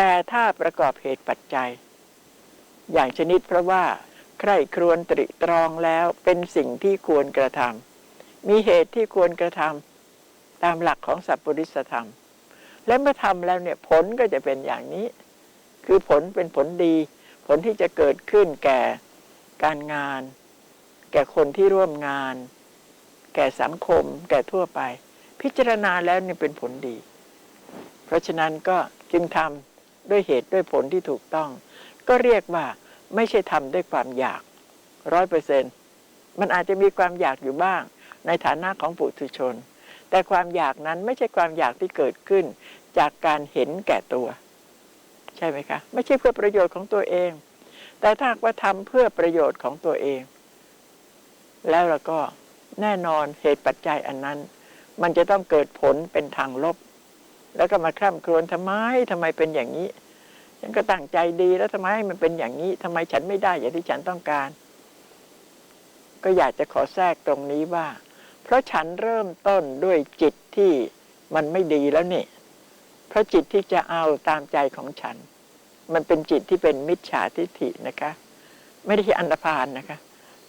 แต่ถ้าประกอบเหตุปัจจัย อย่างชนิดเพราะว่า ใครครวญตริตรองแล้วเป็นสิ่งที่ควรกระทำมีเหตุที่ควรกระทำตามหลักของสัพพุริสธรรม และเมื่อทำแล้วเนี่ยผลก็จะเป็นอย่างนี้ คือผลเป็นผลดี ผลที่จะเกิดขึ้นแก่การงาน แก่คนที่ร่วมงาน แก่สังคม แก่ทั่วไป พิจารณาแล้วนี่เป็นผลดี เพราะฉะนั้นก็จึงทำ ด้วยเหตุด้วยผลที่ถูกต้อง ก็เรียกว่าไม่ใช่ทำด้วยความอยากร้อยเปอร์เซ็นต์มันอาจจะมีความอยากอยู่บ้าง ในฐานะของปุถุชน แต่ความอยากนั้นไม่ใช่ความอยากที่เกิดขึ้น จากการเห็นแก่ตัว ใช่ไหมคะ ไม่ใช่เพื่อประโยชน์ของตัวเอง แต่ถ้าว่าทำเพื่อประโยชน์ของตัวเอง แล้วเราก็แน่นอนเหตุปัจจัยอันนั้น มันจะต้องเกิดผลเป็นทางลบ แล้วก็มาคร่ำครวญทำไมทำไมเป็นอย่างนี้ ฉันก็ตั้งใจดีแล้วทำไมมันเป็นอย่างนี้ทำไมฉันไม่ได้อย่างที่ฉันต้องการ ก็อยากจะขอแทรกตรงนี้ว่า เพราะฉันเริ่มต้นด้วยจิตที่มันไม่ดีแล้วนี่เพราะจิตที่จะเอาตามใจของฉัน มันเป็นจิตที่เป็นมิจฉาทิฏฐินะคะ ไม่ได้ที่อันธพาลนะคะ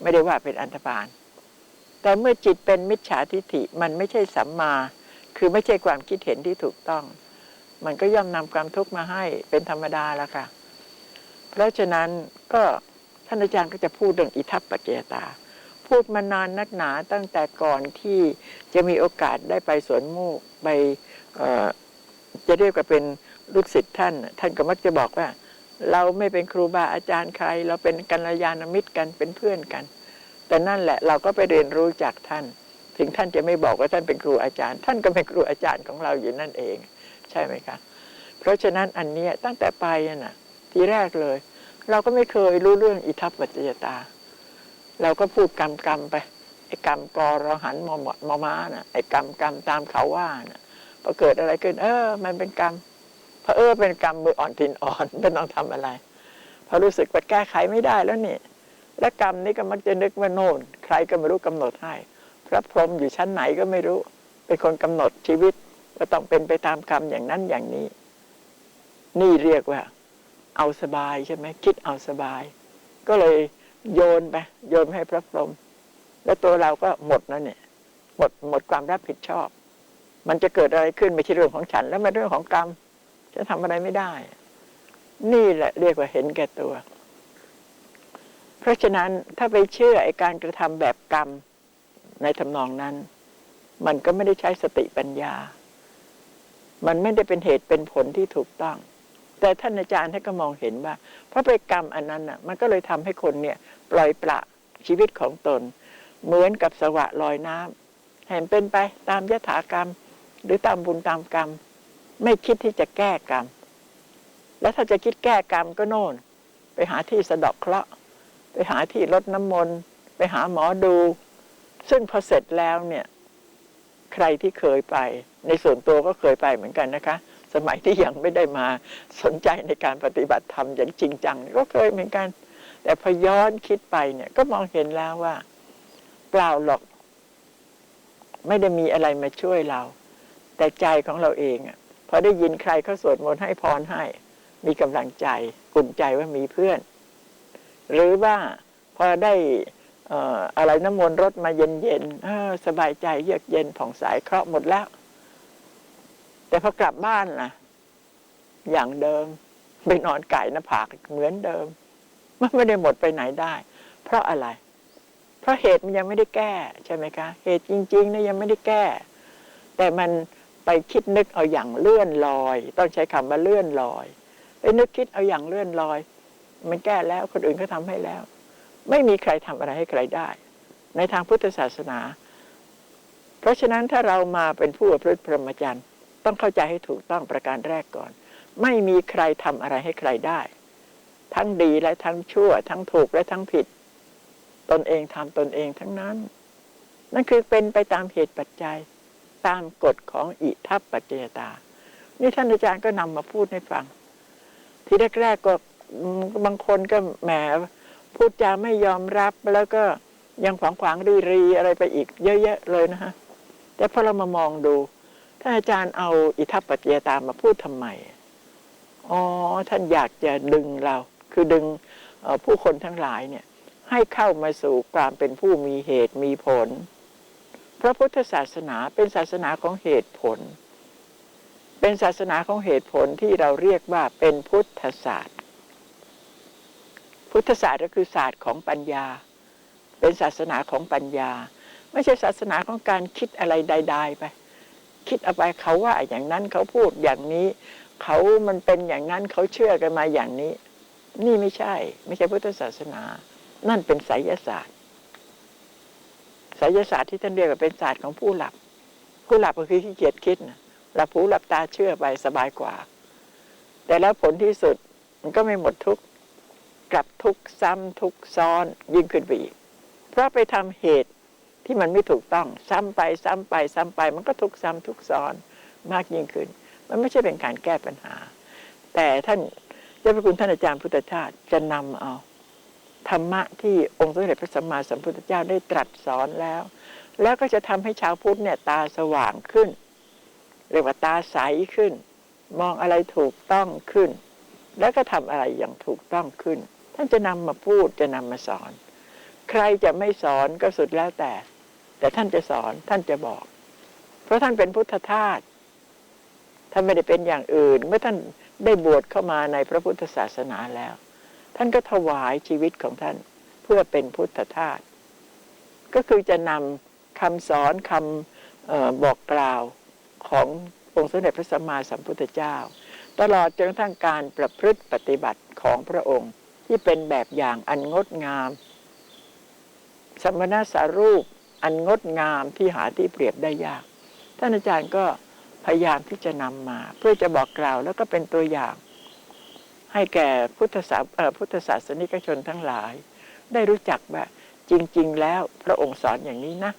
ไม่ได้ว่าเป็นอันธพาลแต่เมื่อจิตเป็นมิจฉาทิฏฐิมันไม่ใช่สัมมา คือไม่ใช่ความคิดเห็นที่ถูกต้อง มันก็ย่อมนำความทุกข์มาให้เป็นธรรมดาแล้วค่ะ เพราะฉะนั้นก็ท่านอาจารย์ก็จะพูดเรื่องอิทัปปเจตา พูดมานานนักหนาตั้งแต่ก่อนที่จะมีโอกาสได้ไปสวนโมกไปจะเรียกว่าเป็นลูกศิษย์ท่าน ท่านก็มักจะบอกว่า เราไม่เป็นครูบาอาจารย์ใคร เราเป็นกัลยาณมิตรกันเป็นเพื่อนกัน แต่นั่นแหละเราก็ไปเรียนรู้จากท่าน ถึงท่านจะไม่บอกว่าท่านเป็นครูอาจารย์ ท่านก็เป็นครูอาจารย์ของเราอยู่นั่นเอง ใช่ไหมคะ เพราะฉะนั้นอันนี้ตั้งแต่ไปน่ะ ทีแรกเลย เราก็ไม่เคยรู้เรื่องอิทัปปัจจยตา เราก็พูดกรรมกรรมไปไอ้กรรมกอรหันมอมมอม้าน่ะไอ้กรรมกรรมตามเขาว่าน่ะพอเกิดอะไรขึ้น เออ มันเป็นกรรมพอเออเป็นกรรมมืออ่อนทินอ่อนไม่ต้องทำอะไรพอรู้สึกว่าแก้ไขไม่ได้แล้วนี่และกรรมนี้ก็มักจะนึกว่าโน่น ใครก็ไม่รู้กำหนดให้ พระพรหมอยู่ชั้นไหนก็ไม่รู้ เป็นคนกำหนดชีวิตว่าต้องเป็นไปตามกรรมอย่างนั้นอย่างนี้ นี่เรียกว่า เอาสบายใช่ไหมคิดเอาสบาย ก็เลยโยนไปโยนให้พระพรหมแล้วตัวเราก็หมดแล้วเนี่ยหมดหมดความรับผิดชอบ มันจะเกิดอะไรขึ้นไม่ใช่เรื่องของฉัน แล้วมันเรื่องของกรรมจะทำอะไรไม่ได้ นี่แหละเรียกว่าเห็นแก่ตัว เพราะฉะนั้นถ้าไปเชื่อไอ้การกระทำแบบกรรม ในทำนองนั้น มันก็ไม่ได้ใช้สติปัญญา มันไม่ได้เป็นเหตุเป็นผลที่ถูกต้อง แต่ท่านอาจารย์ท่านก็มองเห็นว่าเพราะไปกรรมอันนั้นอะ มันก็เลยทำให้คนเนี่ย ปล่อยปละชีวิตของตน เหมือนกับสวะลอยน้ำเห็นเป็นไปตามยถากรรม หรือตามบุญตามกรรม ไม่คิดที่จะแก้กรรม แล้วถ้าจะคิดแก้กรรมก็โน่น ไปหาที่สะดอกเคราะห์ไปหาที่ลดน้ำมนต์ ไปหาหมอดู ซึ่งพอเสร็จแล้วเนี่ย ใครที่เคยไป ในส่วนตัวก็เคยไปเหมือนกันนะคะ สมัยที่ยังไม่ได้มาสนใจในการปฏิบัติธรรมอย่างจริงจังก็เคยเหมือนกัน แต่พอย้อนคิดไปเนี่ยก็มองเห็นแล้วว่า เปล่าหรอก ไม่ได้มีอะไรมาช่วยเรา แต่ใจของเราเองอะพอได้ยินใครเขาสวดมนต์ให้พรให้ มีกำลังใจ กุ่นใจว่ามีเพื่อน หรือว่าพอได้ อะไรน้ำมนต์รถมาเย็นๆสบายใจเยือกเย็นผ่องใสเคราะห์หมดแล้ว แต่พอกลับบ้านล่ะ อย่างเดิมไปนอนไก่หน้าผากเหมือนเดิม มันไม่ได้หมดไปไหนได้ เพราะอะไร เพราะเหตุมันยังไม่ได้แก้ ใช่ไหมคะ เหตุจริงๆเนี่ยยังไม่ได้แก้ แต่มันไปคิดนึกเอาอย่างเลื่อนลอย ต้องใช้คำว่าเลื่อนลอยไปนึกคิดเอาอย่างเลื่อนลอย มันแก้แล้วคนอื่นก็ทำให้แล้ว ไม่มีใครทำอะไรให้ใครได้ ในทางพุทธศาสนา เพราะฉะนั้นถ้าเรามาเป็นผู้ประพฤติพรหมจรรย์ต้องเข้าใจให้ถูกต้องประการแรกก่อน ไม่มีใครทำอะไรให้ใครได้ ทั้งดีและทั้งชั่ว ทั้งถูกและทั้งผิด ตนเองทำตนเองทั้งนั้น นั่นคือเป็นไปตามเหตุปัจจัย ตามกฎของอิทัปปัจจยตา นี่ท่านอาจารย์ก็นำมาพูดให้ฟัง ที่แรกๆก็บางคนก็แหม พูดจาไม่ยอมรับแล้วก็ยังขวางขวางรีรีอะไรไปอีกเยอะๆเลยนะฮะแต่พอเรามามองดูท่านอาจารย์เอาอิทัปปัจจยตามาพูดทำไมอ๋อท่านอยากจะดึงเรา คือดึงผู้คนทั้งหลายเนี่ย ให้เข้ามาสู่ความเป็นผู้มีเหตุมีผล พระพุทธศาสนาเป็นศาสนาของเหตุผล เป็นศาสนาของเหตุผลที่เราเรียกว่าเป็นพุทธศาสตร์ พุทธศาสตร์ก็คือศาสตร์ของปัญญา เป็นศาสนาของปัญญา ไม่ใช่ศาสนาของการคิดอะไรใด ๆ ไป คิดเอาไปเขาว่าอย่างนั้นเขาพูดอย่างนี้ เขามันเป็นอย่างนั้นเขาเชื่อกันมาอย่างนี้ นี่ไม่ใช่ ไม่ใช่พุทธศาสนา นั่นเป็นไสยศาสตร์ไสยศาสตร์ที่ท่านเรียกว่าเป็นศาสตร์ของผู้หลับ ผู้หลับก็คือขี้เกียจคิดนะหลับหูหลับตาเชื่อไปสบายกว่า แต่แล้วผลที่สุดมันก็ไม่หมดทุกข์ กลับทุกซ้ำทุกซ้อนยิ่งขึ้นไปอีก เพราะไปทำเหตุที่มันไม่ถูกต้อง ซ้ำไปซ้ำไปซ้ำไป มันก็ทุกซ้ำทุกซ้อนมากยิ่งขึ้น มันไม่ใช่เป็นการแก้ปัญหา แต่ท่านเจ้าพระคุณท่านอาจารย์พุทธทาสจะนำเอาธรรมะที่องค์สมเด็จพระสัมมาสัมพุทธเจ้าได้ตรัสสอนแล้ว แล้วก็จะทำให้ชาวพุทธเนี่ยตาสว่างขึ้น เรียกว่าตาใสขึ้น มองอะไรถูกต้องขึ้น แล้วก็ทำอะไรอย่างถูกต้องขึ้นานจะนำมาพูดจะนำมาสอน ใครจะไม่สอนก็สุดแล้วแต่ แต่ท่านจะสอนท่านจะบอก เพราะท่านเป็นพุทธทาสท่านไม่ได้เป็นอย่างอื่น เมื่อท่านได้บวชเข้ามาในพระพุทธศาสนาแล้ว ท่านก็ถวายชีวิตของท่านเพื่อเป็นพุทธทาสก็คือจะนำคำสอนคำออบอกกล่าวขององค์สมเด็จพระสัมมาสัมพุทธเจ้า ตลอดจนกระทั่งการประพฤติปฏิบัติของพระองค์ ที่เป็นแบบอย่างอันงดงาม สมณสารูปอันงดงามที่หาที่เปรียบได้ยาก ท่านอาจารย์ก็พยายามที่จะนำมา เพื่อจะบอกกล่าวแล้วก็เป็นตัวอย่าง ให้แก่พุทธศาพุทธศาสนิกชนทั้งหลาย ได้รู้จักว่าจริง ๆ แล้วพระองค์สอนอย่างนี้นะ